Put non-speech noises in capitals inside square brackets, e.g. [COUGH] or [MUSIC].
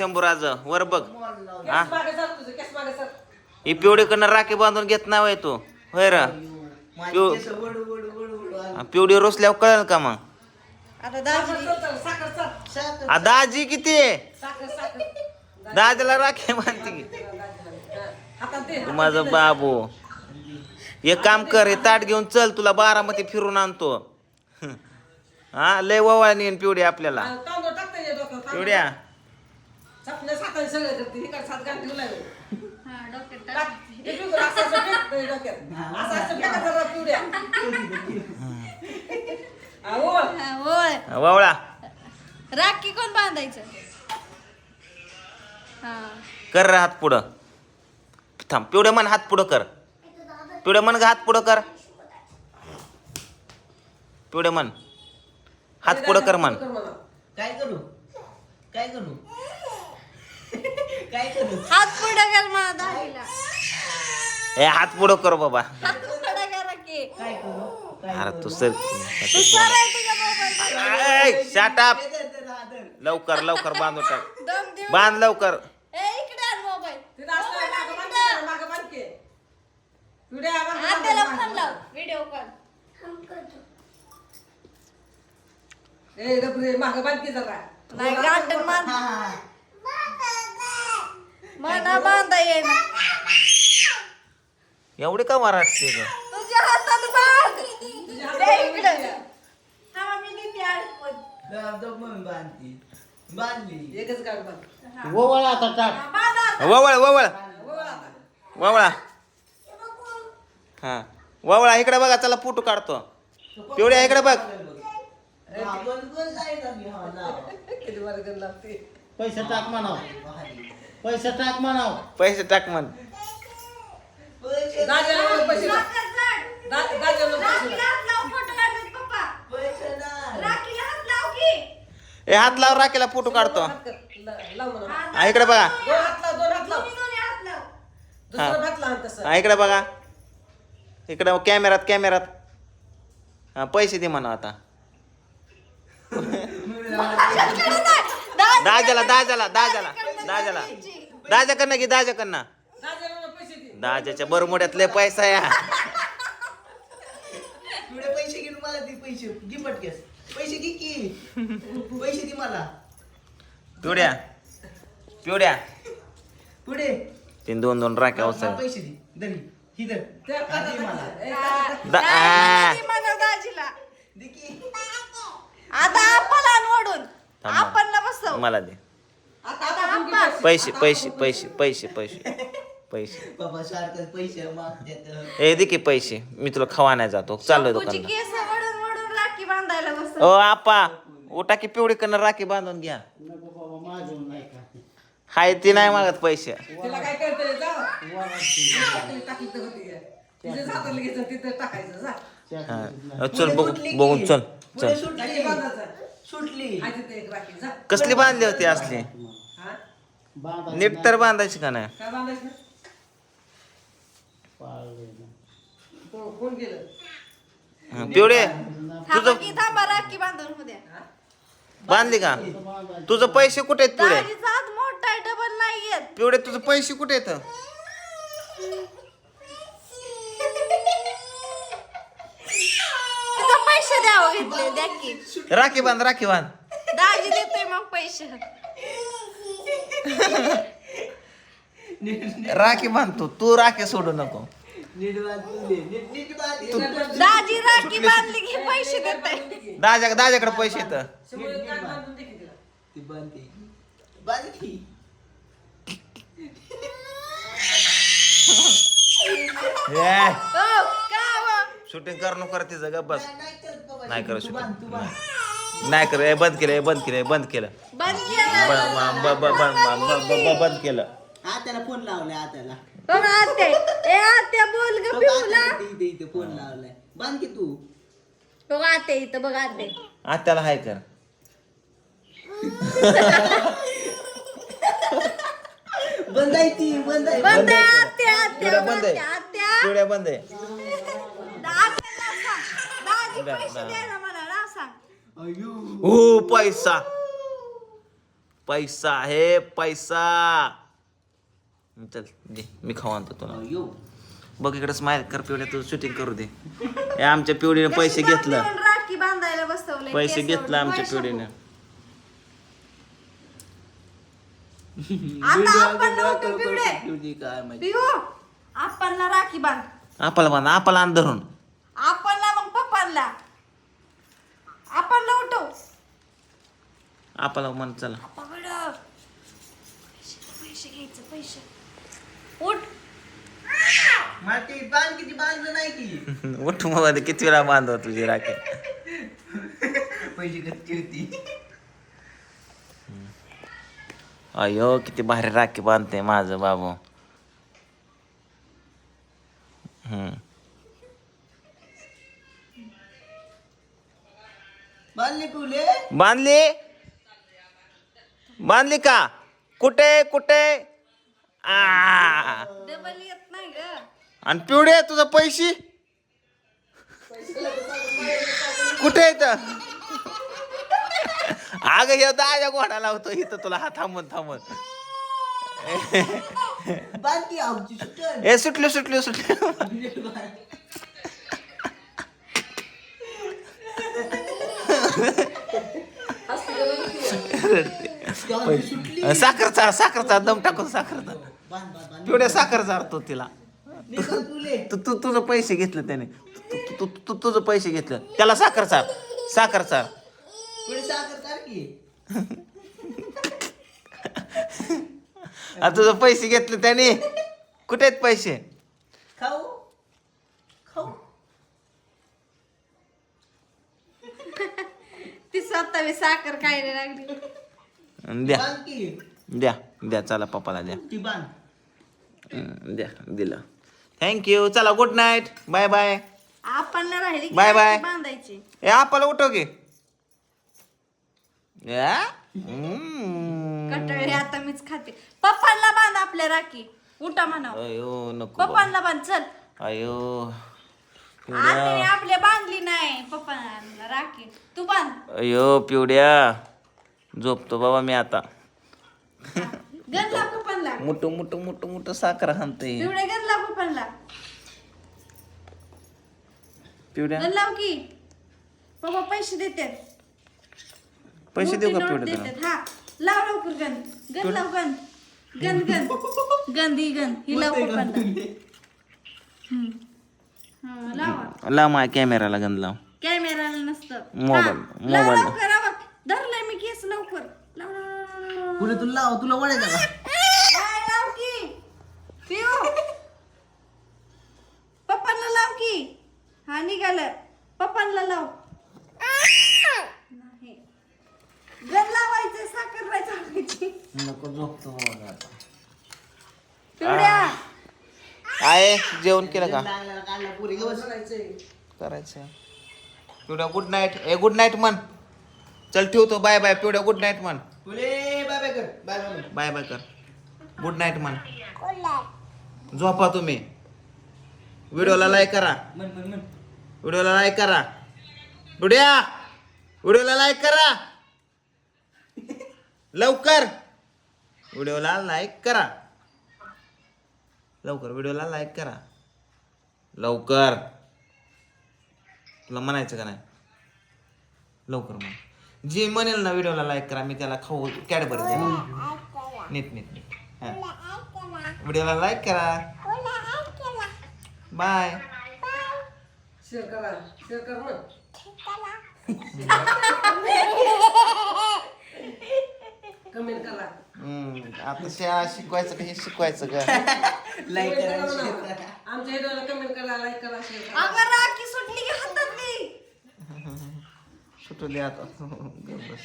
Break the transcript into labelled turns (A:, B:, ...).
A: शंभूराज वर बघ. हा?
B: केस मागे सर तुझं केस मागे सर.
A: ही पिवडीकडनं राखी बांधून घेत नाही वय तू. होय र.
C: आले.
A: पिवडी रोसल्यावर कळेल का मग?
D: आता दाजी.
A: आ, किती आहे? दाजीला राखी बांधते की.
B: हा,
A: तू माझं बाबू. एक काम कर हे ताट घेऊन चल तुला बारामती फिरून आणतो. हा. लय ववाळ येईन पिवडी आपल्याला.
B: हा.
A: पिवड्या
B: चपल्या साखर सगळं करते इकडे सात गाठ ठेवलाय
D: हा, डोक्यात
B: टाक. हे बिगुर असं असं फेकतंय डोक्यात. असं असं फेकत जरा पिवड्या. हा, ओळ.
D: हा, होय
A: ववळा.
D: राखी कोण बांधायचं? हा.
A: कर रे हात पुढं. थांब पिवड्या मन हात पुढं कर. पिवड्या मन ग हात पुढं कर. पिवड्या मन हात पुढं कर? मन
B: म्हणा.
C: काय करू? काय करू? काय करू?
D: हात पुढे कर
A: ए हात पुढं कर बाबा.
D: हात पुढे करा की.
C: काय करू? काय
A: अरे तू सर
D: तू सरळ तुझ्या मोबाईल
A: शाटाप. लवकर लवकर बांधू टाक.
D: दम देऊ
A: बांध लवकर.
D: ए इकडे आण मोबाईल.
B: तिथं असलं मागं बांध की, मागं बांध की. पिवड्या, मागं
D: हात
B: बांध,
D: त्याला
B: मागं
D: फोन
B: बांध.
D: लाव व्हिडिओ कॉल.
B: ए, डबरे, मागं बांध की जरा.
D: नाही गाठण मान. मना बांधा येईना
A: एवढी का वाटते ग?
D: तुझ्या हातात बांध
B: तुझ्या हातात
D: दे इकडे.
B: बांध.
D: थांबा मी नेते अडकवून.
C: दाब, दाब, मम्मी बांधती बांधली.
B: एकच गाठ बांध.
E: ओवळ आता टाक.
D: हा, बांधा आता.
A: ववळ ववळ.
B: ओळ आता.
A: ववळा. हा ववळा इकडे बघा चला फोटो काढतो. पिवड्या इकडे बघ.
C: बंद करून जायचं मी, हा, लाव.
B: किती वर्गण लागते.
E: पैसे टाक म्हणाव.
C: भारी.
E: पैसे टाक म्हणाव
A: पैसे टाक म्हण
C: पैसे.
B: दा- पैसे लाव.
D: हात लाव, फोटो काढतात पप्पा.
C: पैसे नाही.
D: राखीला हात लाव की.
A: ए हात लाव राखेला फोटो काढतो
B: हात कर. ला- लाव म्हणून.
D: हात
A: हा इकडे बघा
B: दोन हात लाव, दोन हात लाव.
D: दोन्ही दोन्ही हात लाव.
B: दुसरं हात लाव तसं.
A: हा इकडे बघा इकडे कॅमेरात कॅमेरात हा पैसे दे म्हणा आता
D: दाजी-
A: दाजाला दाजाला दाजाला दाजाला दाजाकडनं घे दाजाकडनं
B: दाजीला म्हणून पैसे दे.
A: दाजाच्या बरमुड्यात लय पैसा या.
C: एवढे पैसे घेऊन मला दे पैसे. घे पटकेस पैसे घे की. पैसे दे मला.
A: पिवड्या. पिवड्या.
C: पुढे
A: तीन दोन दोन राख्या
C: मला
A: उचल
C: पैसे दे. दरी ही. धर.
B: त्या काढा
C: दे मला.
B: ए,
A: दा- आ.
D: दाजी म्हणा दाजीला.
C: दे की.
D: आता आपण आण ओढून.
A: थांबा.
D: आपण बसव.
A: मला दे
B: आता आपण घेऊ
D: आपण.
A: पैसे पैसे पैसे पैसे पैसे पैसे
C: बाबा सारखं पैसे मागतात
A: ए दे की पैसे. मी तुला खवा नाही जातो. चाललोय
D: तुझी
A: दुकानला.
D: केस वडून वडून राखी बांधायला बस
A: ओ आपा उठा की पिवडी कडनं राखी बांधून घ्या.
E: नको बाबा माझून नाही का
A: हाय ती नाही मागत पैसे.
B: तिला काय कळतंय जा. टाकली टाकली तर होती तिथे जाताना घ्यायचं तिथे टाकायचं जा.
A: हा चल बघू बघून चल चल.
C: सुटली.
B: राखी बांधायचं.
C: सुटली.
B: हा तिथे एक राखी. जा.
A: कसली बांधली होती असली?
B: हा.
A: नीट तर बांधायची का नाही?
B: काय बांधायचं? कोण कोण गेलं?
A: हा, पिवडे
D: थांबा की थांबा राखी बांधून उद्या?
A: बांधली का? तुझं पैसे कुठे आहेत
D: दाजीचा हात मोठा आहे डबल नाही येत
A: पिवडे तुझं पैसे कुठे आहेत?
D: तुझं पैसे द्यावं घेतले द्या की.
A: राखी बांध राखी बांध.
D: दाजी देतोय मग पैसे.
A: राखी बांधतो. तू राखी सोडू नको.
D: दाजी राखी बांधली की पैसे देतोय
A: दाजा दाजाकडे पैसे येत
C: बांधली
D: हो?
A: शूटिंग कर नको कर तिचं ग बस.
C: नाही करत बाबा.
A: नाही करत
C: तू बांध, तू बांध.
A: नाही कर. ए, बंद केलं ए, बंद केलं. बंद केलं?
D: बंद केलं
A: बंद
C: आत्याला फोन लावलाय आत्याला.
D: बघ आत्या ए आत्या बोल ग
C: बघ,
D: पिऊला.
C: आत्याला इथे- इथे इथे फोन लावलाय. बांध की तू.
D: बघ आत्या इथं बघ आत्या
A: आत्याला हाय कर.
C: बंद आहे ती बंद आहे.
D: बंद आहे आत्या आत्या
A: पिवड्या बंद आहे.
D: आत्या.
A: बंद आहे.
D: दाजी पैसे
A: दा.
D: द्यायला मला ना सांग.
C: अयो.
A: हो पैसा. पैसा आहे पैसा. चल दे मी खाऊ आणतो तुला. बघ इकडे स्माइल कर पिवड्या तू शूटिंग करू दे. हे आमच्या पिवडीने पैसे घेतलं.
D: दाबून राखी बांधायला बसवले
A: पैसे घेतलं आमच्या पिवडीने
D: आपण आपणला राखी बांध.
A: आपला बांध आपला आण धरून
D: आपणला मग पप्पांना आपणला उठव.
A: आपला म्हण चला.
D: पैसे. उठ.
C: माती बांध किती बांधलं नाही की [LAUGHS]
A: उठमध्ये किती वेळा बांधव तुझी राखे? [LAUGHS]
C: पैसे कच्ची होती.
A: अयो किती भारी राखी बांधते माझं बाबू. हम्म.
C: बांधले तुले
A: बांधली? बांधली का? कुठे कुठे? आ
D: डबल येत नाही ग.
A: आणि पिवडे तुझं पैसे? कुठे येत अग हे दाजा घोडा लावतो इथं तुला. हा थांबून थांबून.
C: आमची सुटल
A: ए सुटले. सुटले. साखरचा साखरचा दम टाकून साखरचा. पिवड्या साखर चारतो तिला. तू तू तुझं पैसे घेतलं त्याने. तू तू तू तुझं पैसे घेतलं. त्याला साखर चार साखर चार तुझं पैसे घेतलं त्याने. कुठे आहेत पैसे?
C: खाऊ. खाऊ.
D: ती स्वतः साखर खायला लागली.
A: द्या. द्या द्या. चला पप्पाला द्या.
C: ती बांध.
A: द्या दिलं. थँक्यू चला गुड नाईट बाय बाय
D: आपणला राहिली की
A: Bye bye.
D: राखी बांधायची.
A: ए आपल्याला उठव की. या? हम्म.
D: कटाळी आता मीच खाते. पप्पांना बांध आपल्या राखी. उठा म्हणा
A: अयो नको.
D: पप्पांना बांध चल.
A: अयो.
D: आत्याने आपल्या बांधली नाही. पप्पांना राखी. तू बांध.
A: अयो पिवड्या. झोपतो बाबा मी आता.
D: पप्पांना
A: मोठं मोठं मोठं मोठं साखर हाणतंय.
D: पिवळे गणला पप्पांना.
A: पिवड्या
D: गण लाव की. पप्पा पैसे देतात.
A: पैसे देऊ
D: मोठी
A: का
D: नोट
A: पिवड्या तुला?
D: देतात. हा लाव लवकर गण. गण लाव गण. गण गण. [LAUGHS] गण दी गण. ही लाव पप्पांना. हम्म. हा, लावा.
A: लाव माझ्या कॅमेराला गंध लाव.
D: कॅमेराला नसतं.
A: मोबाईल-
D: हा, लाव
A: मोबाईल.
D: लवकर आवा. धरलंय मी केस लवकर. लाव, लाव, लाव, लाव, लाव.
C: पुढे तुला लाव तुला का
D: काय लाव की पिऊ पप्पांना लाव की निघालं पप्पांना लाव. नाही. गण लावायचं साखर नाही चालवायची
C: नको झोपतो बाबा आता.
D: पिवड्या
A: आहे जेवण केलं का? करायचं पिवड्या गुड नाईट ए गुड नाईट म्हण. चल ठेवतो. बाय बाय पिवड्या गुड नाईट म्हण.
C: बाय बाय कर. बाय बाय म्हण.
A: बाय बाय कर. गुड नाईट म्हण. झोपा तुम्ही. व्हिडिओला लाईक करा.
C: म्हण म्हण म्हण.
A: व्हिडिओला लाईक करा. बुड्या व्हिडिओला लाईक करा. लवकर. व्हिडिओला लाईक करा. लवकर व्हिडिओला लाईक करा. लवकर. तुला म्हणायचं का नाही? लवकर म्हण. जे म्हणेल ना व्हिडिओला लाईक करा मी त्याला खाऊ कॅडबरी देणार नीट नीट नीट. हा. व्हिडिओला लाईक करा. बाय
B: शेअर करा शेअर कर ना कमेंट करा.
A: हम्म, आता शाळा शिकवायचं का हे शिकवायचं का
C: लाईक
B: Comment
C: करा.
B: आमच्या व्हिडिओला कमेंट करा लाईक करा शेअर करा.
D: अगं राखी सुटली की हातातली [LAUGHS]
A: सुटू दे आता. [LAUGHS] गप्प बस.